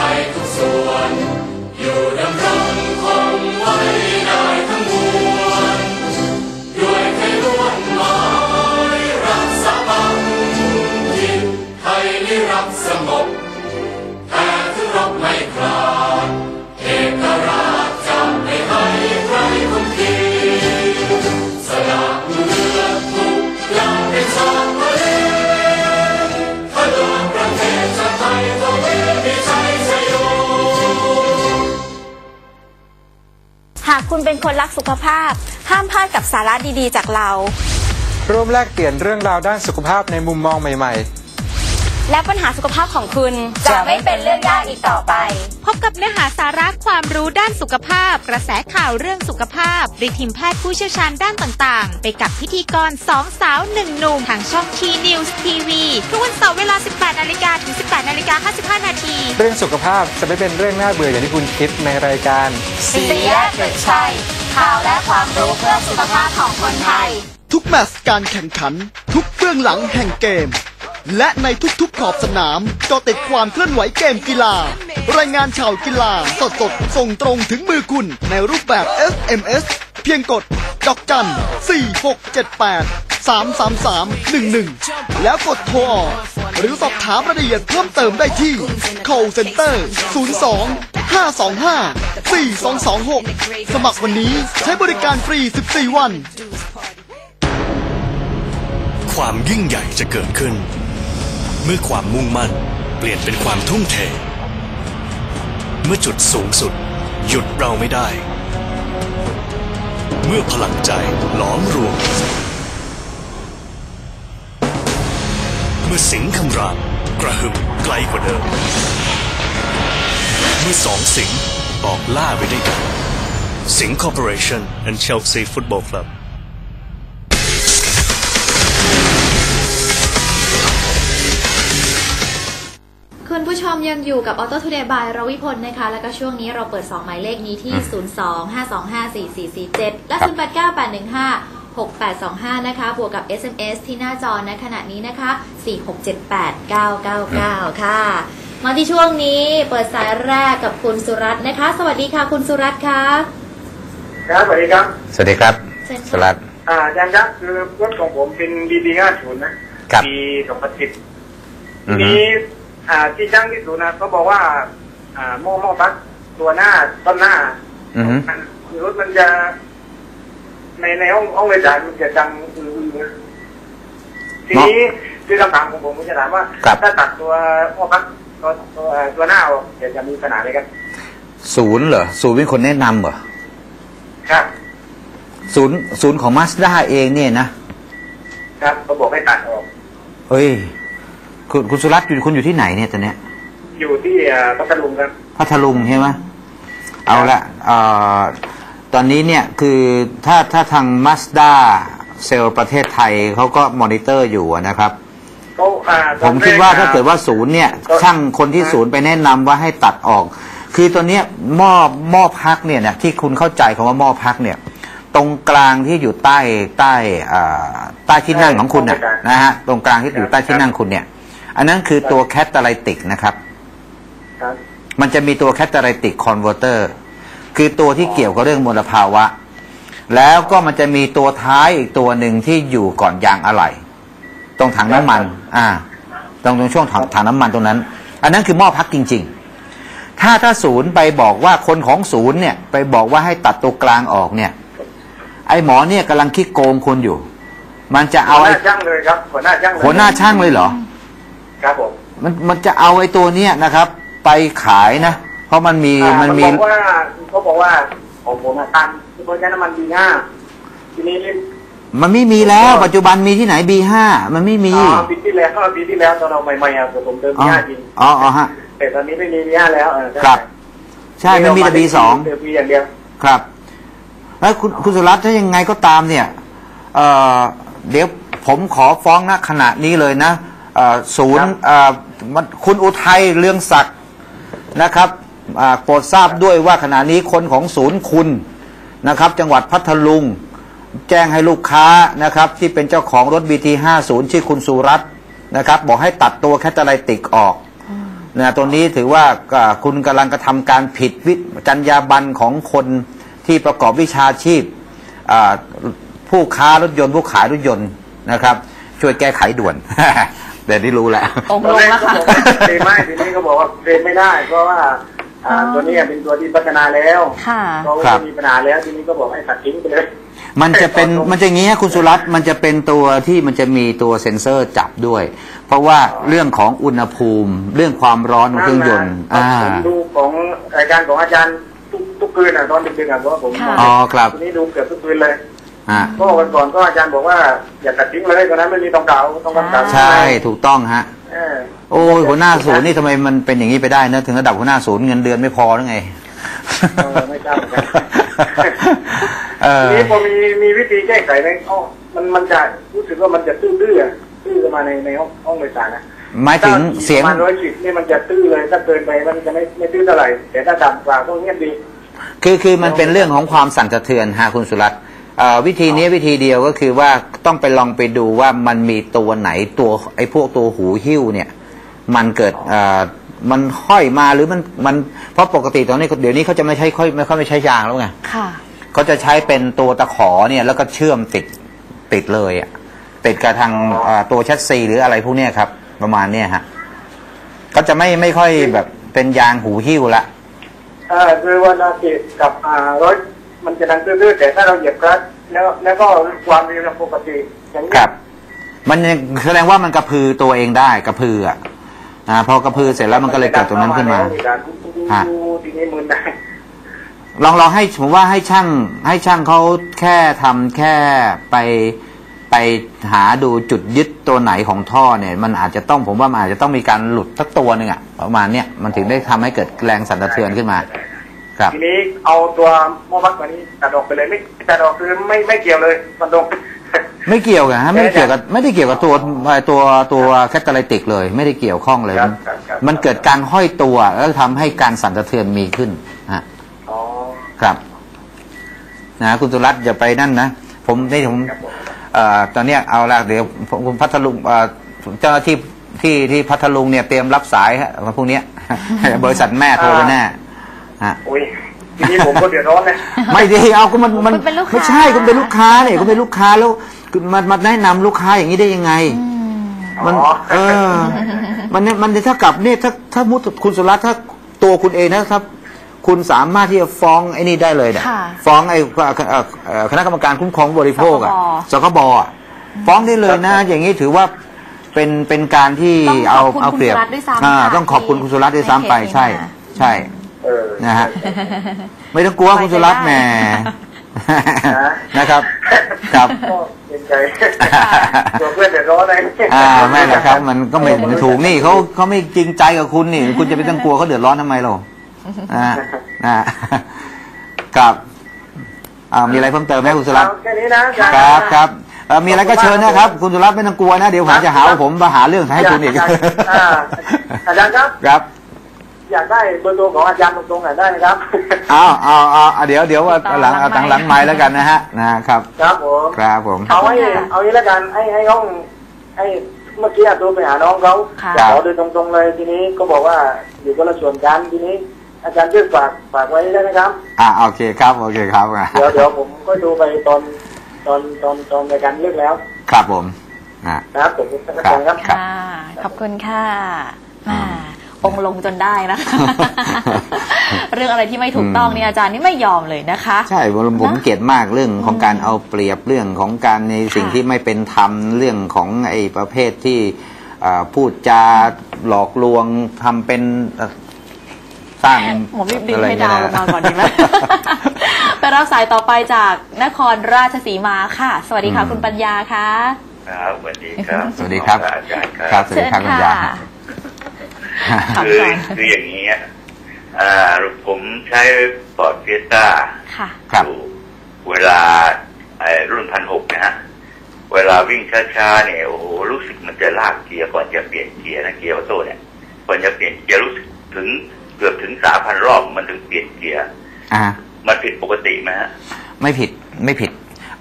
ไทยทุกส่วน อยู่ดำรง คุณเป็นคนรักสุขภาพ ห้ามพลาดกับสาระดีๆ จากเรา ร่วมแลกเปลี่ยนเรื่องราวด้านสุขภาพในมุมมองใหม่และปัญหาสุขภาพของคุณ จะไม่เป็นเรื่องยากอีกต่อไป พบกับเนื้อหาสาระความรู้ด้านสุขภาพ กระแสข่าวเรื่องสุขภาพโดยทีมแพทย์ผู้เชี่ยวชาญด้านต่างๆ ไปกับพิธีกรสองสาวหนึ่งหนุ่มทางช่องทีนิวส์ทีวี กา55 นาทีๆเรื่องสุขภาพจะไม่เป็นเรื่องน่าเบื่ออย่างที่คุณคิดในรายการสีแยกหรือใช่ข่าวและความรู้เพื่อสุขภาพของคนไทย ทุกแมตช์การแข่งขัน ทุกเบื้องหลังแห่งเกม และในทุกๆขอบสนามก็ติดความเคลื่อนไหวเกมกีฬา รายงานข่าวกีฬาสดสดๆส่งตรงถึงมือคุณในรูปแบบ SMS เพียงกด ดอกจัน 4678 333 11 แล้วกดโทรออกหรือสอบถามรายละเอียดเพิ่มเติมได้ที่ call center 02 525 4226 สมัครวันนี้ใช้บริการฟรี 14 วัน ความยิ่งใหญ่จะเกิดขึ้น เมื่อความมุ่งมั่น เปลี่ยนเป็นความทุ่มเท เมื่อจุดสูงสุด หยุดเราไม่ได้ เมื่อพลังใจหลอมรวม เมื่อสิงคำรามกระหึ่มไกลกว่าเดิม เมื่อสองสิงออกล่าไปด้วยกัน สิงคอร์ปอเรชั่นและเชลซีฟุตบอลคลับ ผู้ชมยังอยู่กับ Auto Today by รวิพลนะคะ แล้วก็ช่วงนี้เราเปิด 2 หมายเลขนี้ที่ 02-525-4447 และ 0898156825 นะคะ บวกกับ SMS ที่หน้าจอในขณะนี้นะคะ 4678999 ค่ะ มาที่ช่วงนี้เปิดสายแรกกับคุณสุรัตน์นะคะ สวัสดีค่ะคุณสุรัตน์ค่ะครับสวัสดีครับ สวัสดีครับ เชิญสค่ะลัดอ่าอาจารย์ครับคือรถของผมเป็นดีดีห้าศูนย์นะครับ ปีสองพันสิบอืทีอฮึ นี้ อ่าที่จ้างที่ศูนย์นะเขาบอกว่า อ่าโม่โม่ปักตัวหน้าต้นหน้าอือฮึมันรถมันจะ ในในห้องห้องโดยสารมันจะดังอือๆนะทีนี้คือคำถามของผมผมจะถามว่าครับถ้าตัดตัวโม่ปักตัวตัวตัวหน้าออกเดี๋ยวจะมีปัญหาอะไรกันศูนย์เหรอศูนย์เป็นคนแนะนำเหรอครับศูนย์ศูนย์ของมาสด้าเองเนี่ยนะครับเขาบอกให้ตัดออก เฮ้ย คุณคุณสุรัตน์อยู่คุณอยู่ที่ไหนเนี่ยตอนเนี้ย อยู่ที่อ่าพัทลุงครับพัทลุงใช่ไหมเอาละเอ่อตอนนี้เนี่ยคือถ้าถ้าทางมาสด้าเซลล์ประเทศไทยเขาก็มอนิเตอร์อยู่อะนะครับเขาอ่าตผอนมแรคิดว่าอ่ถ้าเกิดว่าศูนย์เนี่ยก็ช่างคนที่ศูนย์ไปแนะนำว่าให้ตัดออก คือตัวเนี้ยหม้อหม้อพักเนี่ยนะที่คุณเข้าใจคำว่าหม้อพักเนี่ย ตรงกลางที่อยู่ใต้ใต้อ่าใต้ที่นั่งของคุณน่ะนะฮะตรงกลางที่อยู่ใต้ที่นั่งคุณเนี่ย อันนั้นคือตัวแคตตาไลติกนะครับครับ มันจะมีตัวแคตตาไลติกคอนเวอร์เตอร์คือตัวที่เกี่ยวกับเรื่องมลภาวะ แล้วก็มันจะมีตัวท้ายอีกตัวหนึ่งที่อยู่ก่อนยางอะไหล่ตรงถังน้ำมัน อ่า ตรงตรงช่วงถังถังน้ำมันตรงนั้น อันนั้นคือหม้อพักจริง ๆ ถ้าถ้าศูนย์ไปบอกว่าคนของศูนย์เนี่ย ไปบอกว่าให้ตัดตัวกลางออกเนี่ย ไอ้หมอเนี่ยกำลังคิดโกงคุณอยู่ มันจะเอาหัวหไอ้น้าช่างเลยครับหัวหน้าช่างเลยหัวหน้าช่างเลยเหรอ ครับผมมันมันจะเอาไอ้ตัวเนี้ยนะครับ ไปขายนะ เพราะมันมีอ่ามันเขามี บอกว่าเขาบอกว่าของผมอะตันเพราะฉะนั้นมันดีห้าทีนี้มันไม่มีแล้ว ปัจจุบันมีที่ไหน B5 มันไม่มีอ่าปีที่แล้วปีที่แล้วตอนเราใหม่ๆอะผมเติมอ๋อดีห้าจริงอ๋ออ๋อฮะ แต่ตอนนี้ไม่มีดีห้าแล้วเออใช่ครับ ใช่มันมีแต่ B2 เติมบีอย่างเดียวครับ แล้วคุณคุณสุรัตน์ถ้ายังไงก็ตามเนี่ยเอ่อเดี๋ยวผมขอฟ้องณขณะนี้เลยนะเอ่อ ศูนย์เอ่อมันคุณอุทัยเรืองศักดิ์นะครับอ่าโปรดทราบด้วยว่าขณะนี้คนของศูนย์คุณนะครับ จังหวัดพัทลุง แจ้งให้ลูกค้านะครับ ที่เป็นเจ้าของรถ BT50 ชื่อคุณสุรัตน์นะครับ บอกให้ตัดตัวแคตตาไลติกออกนะตัวนี้ถือว่าอ่าคุณกำลังกระทำการผิดวิจรรยาบรรณของคนที่ประกอบวิชาชีพอ่าผู้ค้ารถยนต์ผู้ขายรถยนต์นะครับ ช่วยแก้ไขด่วน เดี๋ยวนี้รู้แล้วองค์ลงแล้วค่ะเทไม่ทีนี้ก็บอกว่าเทไม่ได้ เพราะว่าอ่าอ๋อตัวนี้เป็นตัวที่พัฒนาแล้วค่ะเพราะครัว่าบมีปัญหาแล้วทีนี้ก็บอกให้ตัดทิ้งไปเลยมันจะเป็นมันจะอย่างงี้ฮะคุณสุรัตน์มันจะเป็นตัวที่มันจะมีตัวเซ็นเซอร์จับด้วย เพราะว่าเรื่องของอุณหภูมิ เรื่องความร้อนของเครื่องยนต์อ่าอ่าผมดูของรายการของอาจารย์ทุกทุกคืนอะตอนดึกๆอะเพราะว่าผมค่ะอ๋อครับทีนี้ดูเกือบทุกคืนเลยอ่า ก็วันก่อนก็อาจารย์บอกว่า อย่าตัดทิ้งเลยตอนนั้นไม่มีตองเก่าต้องกำกับใช่ถูกต้องฮะเออโอ้ยหัวหน้าศูนย์นี่ทำไมมันเป็นอย่างนี้ไปได้นะถึงระดับหัวหน้าศูนย์เงินเดือนไม่พอหรือไงเออไม่ทราบเหมือนกันเออทีนี้พอมีมีวิธีแก้ไขไหมอ๋อมันมันจะรู้สึกว่ามันจะตื้อๆอะตื้อเข้ามาในในห้องห้องโดยสารนะหมายถึงเสียงประมาณร้อยสิบนี่มันจะตื้อเลยถ้าเกินไปมันจะไม่ไม่ตื้อเท่าไหร่แต่ถ้าต่ำกว่าก็เงียบดี คือคือมันเป็นเรื่องของความสั่นสะเทือนฮะคุณสุรัตน์เอ่อ วิธีนี้วิธีเดียวก็คือว่าต้องไปลองไปดูว่ามันมีตัวไหนตัวไอ้พวกตัวหูหิ้วเนี่ย มันเกิดเอ่อมันห้อยมาหรือมันมันเพราะปกติตอนนี้เดี๋ยวนี้เขาจะไม่ใช้ค่อยไม่ค่อยไม่ใช้ยางแล้วไงค่ะเขาจะใช้เป็นตัวตะขอเนี่ยแล้วก็เชื่อมติดติดเลยอะติดกับทางเอ่อตัวแชสซีหรืออะไรพวกเนี้ยครับ ประมาณเนี้ยฮะก็จะไม่ไม่ค่อยแบบเป็นยางหูหิ้วละเออคือว่านาเกตกับอ่ารถ มันจะดังตื้อๆแต่ถ้าเราเหยียบคลัตช์แล้วแล้วก็ความเร็วปกติอย่างนี้ครับ มันยังแสดงว่ามันกระพือตัวเองได้กระพืออะอ่าพอกระพือเสร็จแล้วมันก็เลยเกิดตรงนั้นขึ้นมาฮะทีนี้มึนได้ลองลองให้ผมว่าให้ช่าง ให้ช่างเขาแค่ทำแค่ไปไปหาดูจุดยึดตัวไหนของท่อเนี่ย มันอาจจะต้องผมว่ามันอาจจะต้องมีการหลุดสักตัวหนึ่งอะประมาณเนี้ยมันถึงได้ทำให้เกิดแรงสั่นสะเทือนขึ้นมาครับ ทีนี้เอาตัวหม้อพักตัวนี้ตัดออกไปเลยไม่ตัดออกคือไม่ไม่เกี่ยวเลยมันตรงไม่เกี่ยวกันฮะไม่ได้เกี่ยวกับไม่ได้เกี่ยวกับตัวตัวตัวแคตตาลิติกเลย ไม่ได้เกี่ยวข้องเลยครับมันครับครับมันเกิดการห้อยตัวแล้วทำให้การสั่นสะเทือนมีขึ้นฮะอ๋อครับ นะคุณสุรัตน์อย่าไปนั่นนะผมนี่ผมครับผมเอ่อตอนเนี้ยเอาละเดี๋ยวผมคุณพัทลุงเอ่อเจ้าหน้าที่ที่ที่พัทลุงเนี่ยเตรียมรับสายฮะวันพรุ่งเนี้ยบริษัทแม่โทรไปแน่ ฮะอุ้ยทีนี้ผมก็เดือดร้อนเลยไม่ดีเอาก็มันมันคุณเป็นลูกค้า ไม่ใช่คุณเป็นลูกค้าเนี่ยคุณเป็นลูกค้าแล้วคุณมามาแนะนำลูกค้าอย่างนี้ได้ยังไง มันอ๋อ เออ มันเนี่ยมันเนี่ยถ้ากับเนี่ยถ้าถ้ามุดคุณสุรัตน์ถ้าตัวคุณเองนะครับคุณสามารถที่จะฟ้องไอ้นี่ได้เลยเนี่ยค่ะฟ้องไอ้เอ่อเอ่อเอ่อคณะกรรมการคุ้มครองผู้บริโภคอะสคบสคบอะฟ้องได้เลยนะ อย่างนี้ถือว่าเป็นเป็นการที่ต้องเอาขอบคุณเอาเปรียบคุณสุรัตน์ด้วยซ้ำอ่าค่ะต้องขอบคุณที่คุณสุรัตน์ด้วยซ้ำไปให้เคสใช่มาใช่เออ นะฮะไม่ต้องกลัวคุณสุรัตน์แหมนะครับ ครับก็เกรงใจตัวเพื่อนเดือดร้อนเลยอ่าไม่หรอกครับ มันก็ไม่ไม่ถูกนี่เขาเขาไม่จริงใจกับคุณนี่ คุณจะไปต้องกลัวเขาเดือดร้อนทำไมหรออ่าอ่าครับอ่ามีอะไรเพิ่มเติมไหมคุณสุรัตน์เอาแค่นี้นะอาจาย์ครับครับเอ่อมีอะไรก็เชิญนะครับ คุณสุรัตน์ไม่ต้องกลัวนะ เดี๋ยวผมจะหาว่าผมมาหาเรื่องให้คุณอีกอ่าอาจารย์ครับครับ อยากได้เบอร์โทรของอาจารย์ตรงๆหน่อยได้ไหมครับเอาเอาเอาเอาเดี๋ยวเดี๋ยวว่าหลังเอาตังหลังไม้แล้วกันนะฮะนะครับ ครับผมครับผมเอาให้เอางี้แล้วกันให้ให้ห้องให้เมื่อกี้โทรไปหาน้องเขาค่ะจะขอโดยตรงๆเลยทีนี้ก็บอกว่าอยู่คนละส่วนกันทีนี้ อาจารย์ช่วยฝากฝากไว้ได้ไหมครับ อ่าโอเคครับโอเคครับอะเดี๋ยวเดี๋ยวผมก็ดูไปตอนตอนตอนตอนรายการเลือกแล้ว ครับผมอ่านะครับผมท่านอาจารย์ครับครับค่ะขอบคุณค่ะอ่า องค์ลงจนได้นะคะ เรื่องอะไรที่ไม่ถูกต้องเนี่ยอาจารย์นี่ไม่ยอมเลยนะคะ ใช่ผมผมเกลียดมากเรื่องของการเอาเปรียบเรื่องของการในสิ่งค่ะที่ไม่เป็นธรรมเรื่องของไอ้ประเภทที่อ่าพูดจาหลอกลวงทำเป็นเอ่อสร้างผมรีบดึงอะไรให้ดาวลงมาก่อนดีไหมเยะไปรับสายต่อไปจากนครราชสีมาค่ะ สวัสดีค่ะอืมคุณปัญญาค่ะครับสวัสดีครับ สวัสดีครับอาจารย์คครัรับบสวัสดีครับคุณยาถาม คือก่อนคืออย่างนี้อะอ่าผมใช้ฟอร์ดเฟียต้าค่ะครับอยู่เวลาไอ้รุ่นพันหกนะฮะเวลาวิ่งช้าๆเนี่ยโอ้โหรู้สึกมันจะลากเกียร์ก่อนจะเปลี่ยนเกียร์นะเกียร์ออโต้เนี่ยก่อนจะเปลี่ยนเกียร์รู้สึกถึงเกือบถึงสามพันรอบมันถึงเปลี่ยนเกียร์อ่ามันผิดปกติไหมฮะไม่ผิดไม่ผิด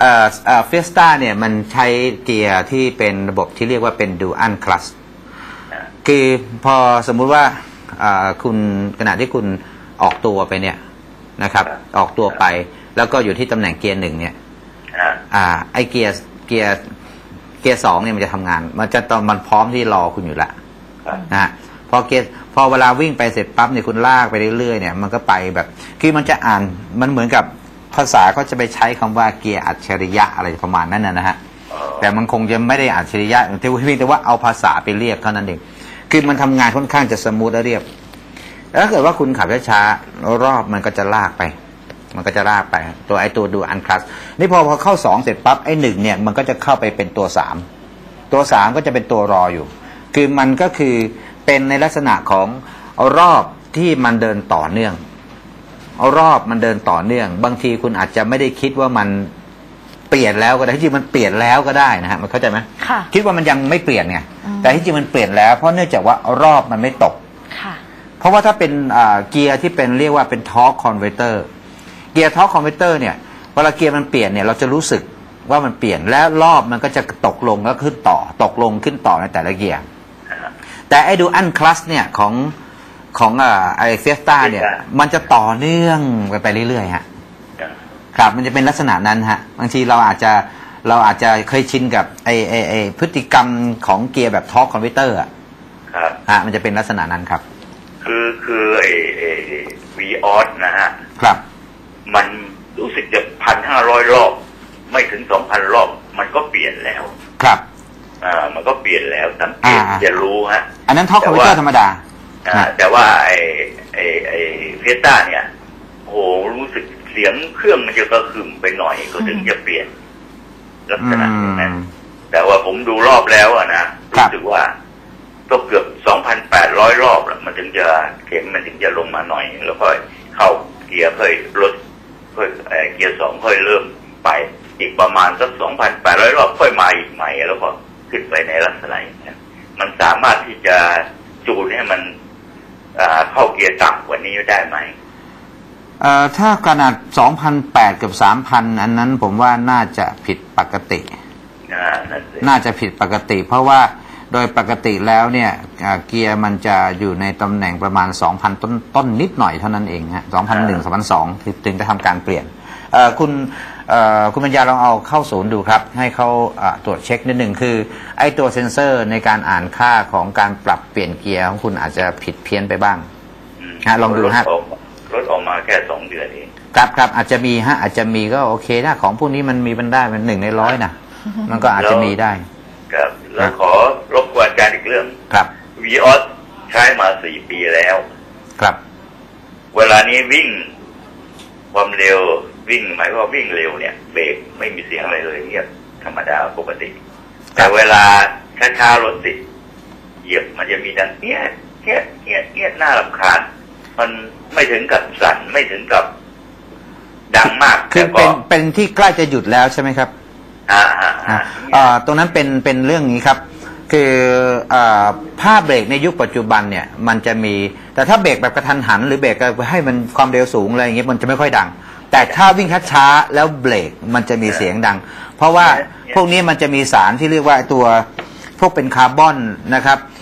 เอ่อเอ่อเฟสต้าเนี่ยมันใช้เกียร์ที่เป็นระบบที่เรียกว่าเป็นดูอันคลัสอ่า คือพอสมมุติว่าอ่าคุณขณะที่คุณออกตัวไปเนี่ยนะครับ ออกตัวไปแล้วก็อยู่ที่ตำแหน่งเกียร์หนึ่งเนี่ยฮะอ่า ไอเกียร์เกียร์เกียร์สองเนี่ยมันจะทำงาน มันจะตอนมันพร้อมที่รอคุณอยู่ละครับนะฮะพอเกียร์พอเวลาวิ่งไปเสร็จปั๊บเนี่ยคุณลากไปเรื่อยๆเนี่ยมันก็ไปแบบคือมันจะอ่านมันเหมือนกับภาษาเขาจะไปใช้คำว่าเกียร์อัจฉริยะอะไรประมาณนั้นนะนะฮะอ๋อแต่มันคงจะไม่ได้อัจฉริยะแต่ว่าเพียงแต่ว่าเอาภาษาไปเรียกเท่านั้นเอง คือมันทำงานค่อนข้างจะสมูทและเรียบแล้วถ้าเกิดว่าคุณขับช้าๆรอบมันก็จะลากไป มันก็จะลากไป ตัวไอตัวดูอันคลัสนี่พอพอเข้าสองเสร็จปั๊บไอหนึ่งเนี่ยมันก็จะเข้าไปเป็นตัวสามตัวสามก็จะเป็นตัวรออยู่ คือมันก็คือเป็นในลักษณะของรอบที่มันเดินต่อเนื่องเอารอบมันเดินต่อเนื่อง บางทีคุณอาจจะไม่ได้คิดว่ามัน เปลี่ยนแล้วก็ได้ที่จริงมันเปลี่ยนแล้วก็ได้นะฮะมันเข้าใจไหมค่ะ คิดว่ามันยังไม่เปลี่ยนไงอืมแต่ที่จริงมันเปลี่ยนแล้วเพราะเนื่องจากว่ารอบมันไม่ตก ค่ะ เพราะว่าถ้าเป็นอ่าเกียร์ที่เป็นเรียกว่าเป็นทอร์คคอนเวอร์เตอร์เกียร์ทอร์คคอนเวอร์เตอร์เนี่ยเวลาเกียร์มันเปลี่ยนเนี่ยเราจะรู้สึกว่ามันเปลี่ยนแล้วรอบมันก็จะตกลงแล้วขึ้นต่อ ตกลงขึ้นต่อในแต่ละเกียร์แต่ไอ้ดูอันคลัสเนี่ยของของอ่าไอเฟียสตาเนี่ยมันจะต่อเนื่องกันไปเรื่อยๆฮะ ครับมันจะเป็นลักษณะนั้นฮะบางทีเราอาจจะเราอาจจะเคยชินกับไอไอไอพฤติกรรมของเกียร์แบบทอร์คคอนเวอร์เตอร์อะครับฮะมันจะเป็นลักษณะนั้นครับ คือคือไอ้ไอ้วีออสนะฮะครับ มันรู้สึกจะพันห้าร้อยรอบ ไม่ถึงสองพันรอบ มันก็เปลี่ยนแล้ว ครับอ่ามันก็เปลี่ยนแล้วสังเกตอ่าจะรู้ฮะ อันนั้นทอร์คคอนเวอร์เตอร์ธรรมดาอ่าแต่ว่าไอ้ไอ้ไอ้เฟสต้าเนี่ยโหรู้สึกเสียงเครื่องมันจะกระหึ่มไปหน่อยก็ถึงจะเปลี่ยนลักษณะอย่างนั้นอืมแต่ว่าผมดูรอบแล้วอะนะครัรู้บสึกว่าก็เกือบสองพันแปดร้อยรอบแล้วมันถึงจะเข็มมันถึงจะลงมาหน่อย แล้วค่อยเข้าเกียร์ค่อยลดค่อยเอ่อเกียร์สองค่อยเริ่มไป อีกประมาณสักสองพันแปดร้อยรอบค่อยมาอีกใหม่ แล้วก็ขึ้นไปในลักษณะอย่างนี้ยมันสามารถที่จะจูนให้มันอ่าเข้าเกียร์ต่ำกว่านี้ได้ไหม เอ่อถ้าขนาด 2,008 กับ 3,000 อันนั้นผมว่าน่าจะผิดปกติ อ่านั่นสิน่าจะผิดปกติ เพราะว่าโดยปกติแล้วเนี่ยอ่าเกียร์มันจะอยู่ในตำแหน่งประมาณ 2,000 ต้นต้นนิดหน่อยเท่านั้นเองฮะ2,001 2,002ถึงถึงจะทำการเปลี่ยนเอ่อคุณเอ่อคุณปัญญาลองเอาเข้าศูนย์ดูครับ ให้เขาอ่าตรวจเช็คนิดหนึ่งคือ ไอ้ตัวเซ็นเซอร์ในการอ่านค่าของการปรับเปลี่ยนเกียร์ของคุณอาจจะผิดเพี้ยนไปบ้างอืมฮะลองดูฮะ รถออ กรถออกมาแค่สองเดือนเองครับครับอาจจะมีฮะอาจจะมีก็โอเคนะของพวกนี้มันมีมันได้มันหนึ่งในร้อยนะมันก็อาจจะมีได้ ครับแล้วขอรบกวนอาจารย์อีกเรื่องครับวีออสใช้มาสี่ปีแล้ว ครับ เวลานี้วิ่งความเร็ววิ่งหมายความว่าวิ่งเร็วเนี่ยเบรกไม่มีเสียงอะไรเลยเงียบธรรมดาปกติ แต่เวลาช้าๆรถติดเหยียบมันจะมีดังเงี้ยเงี้ยเงี้ยเงี้ยน่ารำคาญ มันไม่ถึงกับสั่นไม่ถึงกับ ดังมากคือแต่เป็ก็นเป็นที่ใกล้จะหยุดแล้วใช่ไหมครับ อ่าอ่าอ่าอ่าตรงนั้นเป็นเป็นเรื่องนี้ครับ คืออ่าผ้าเบรกในยุคปัจจุบันเนี่ย มันจะมี แต่ถ้าเบรกแบบกระทันหัน หรือเบรกให้มันความเร็วสูงอะไรอย่างเงี้ยมันจะไม่ค่อยดัง แต่ถ้าวิ่งช้าๆแล้วเบรกมันจะมีเสียงดัง เพราะว่าพวกนี้มันจะมีสารที่เรียกว่าตัวพวกเป็นคาร์บอนนะครับอ่า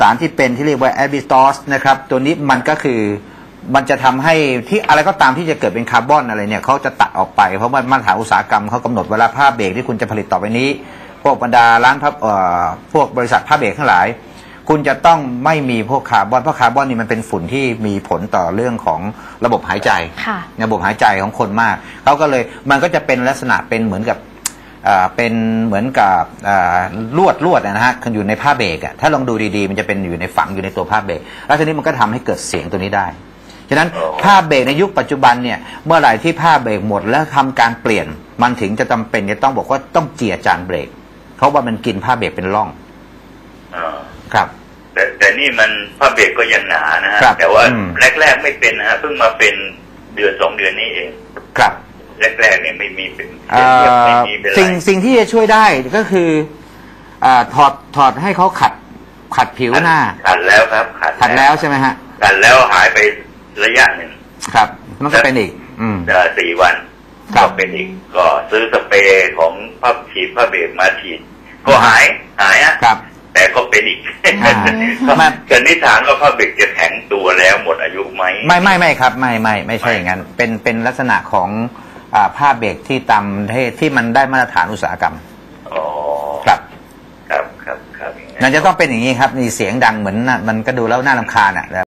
สารที่เป็นที่เรียกว่าแอบิสตอสนะครับ ตัวนี้มันก็คือมันจะทำให้ที่อะไรก็ตามที่จะเกิดเป็นคาร์บอนอะไรเนี่ยเขาจะตัดออกไป เพราะว่ามาตรฐานอุตสาหกรรมเขากำหนดเวลาผ้าเบรกที่คุณจะผลิตต่อไปนี้ พวกบรรดาร้านผ้าเอ่อพวกบริษัทผ้าเบรกทั้งหลาย คุณจะต้องไม่มีพวกคาร์บอนเพราะคาร์บอนนี่มันเป็นฝุ่นที่มีผลต่อเรื่องของระบบหายใจค่ะระบบหายใจของคนมากเขาก็เลยมันก็จะเป็นลักษณะเป็นเหมือนกับอ่า เป็นเหมือนกับอ่าลวดลวดนะฮะอยู่ในผ้าเบรกอะถ้าลองดูดีๆ มันจะเป็นอยู่ในฝังอยู่ในตัวผ้าเบรกแล้วทีนี้มันก็ทำให้เกิดเสียงตัวนี้ได้ฉะนั้นผ้าเบรกในยุคปัจจุบันเนี่ยเมื่อไหร่ที่ผ้าเบรกหมดแล้วทำการเปลี่ยน มันถึงจะจำเป็นจะต้องบอกว่าต้องเจียจานเบรกเพราะว่ามันกินผ้าเบรกเป็นร่องอ่าครับ แต่แต่นี่มันผ้าเบรกก็ยังหนานะฮะครับแต่ว่าอืมแรกๆไม่เป็นนะฮะเพิ่งมาเป็นเดือนสองเดือนนี้เองครับ แรกๆเนี่ยไม่มีเป็นเอ่เงียบๆไม่อมีเป็นไรสิ่งสิ่งที่จะช่วยได้ก็คืออาถอดถอดให้เขาขัดขัดผิวหน้า ขัดแล้วครับ ขัดขัดแล้วใช่ไหมฮะ ขัดแล้วหายไประยะหนึ่งครับ มันก็เป็นอีก อืมเอ่อสี่วันครัก็บเป็นอีกก็ซื้อสเปรย์ของผ้าฉีดผ้าเบรกมาฉีด ก็หายหายอะครับ แต่ก็เป็นอีกอ่ามันสันนิษฐานว่าผ้าเบรกจะแข็งตัวแล้วหมดอายุไหมไม่ไม่ไม่ครับ ไม่ไม่ไม่ใช่อย่างนั้นเป็นเป็นลักษณะของอ่า ผ้าเบรกที่ตามที่ที่มันได้มาตรฐานอุตสาหกรรมอ๋อครับครับครับครับอย่างนั้นมันจะต้องเป็นอย่างนี้ครับ มีเสียงดังเหมือนน่ะมันก็ดูแล้วน่ารำคาญอะ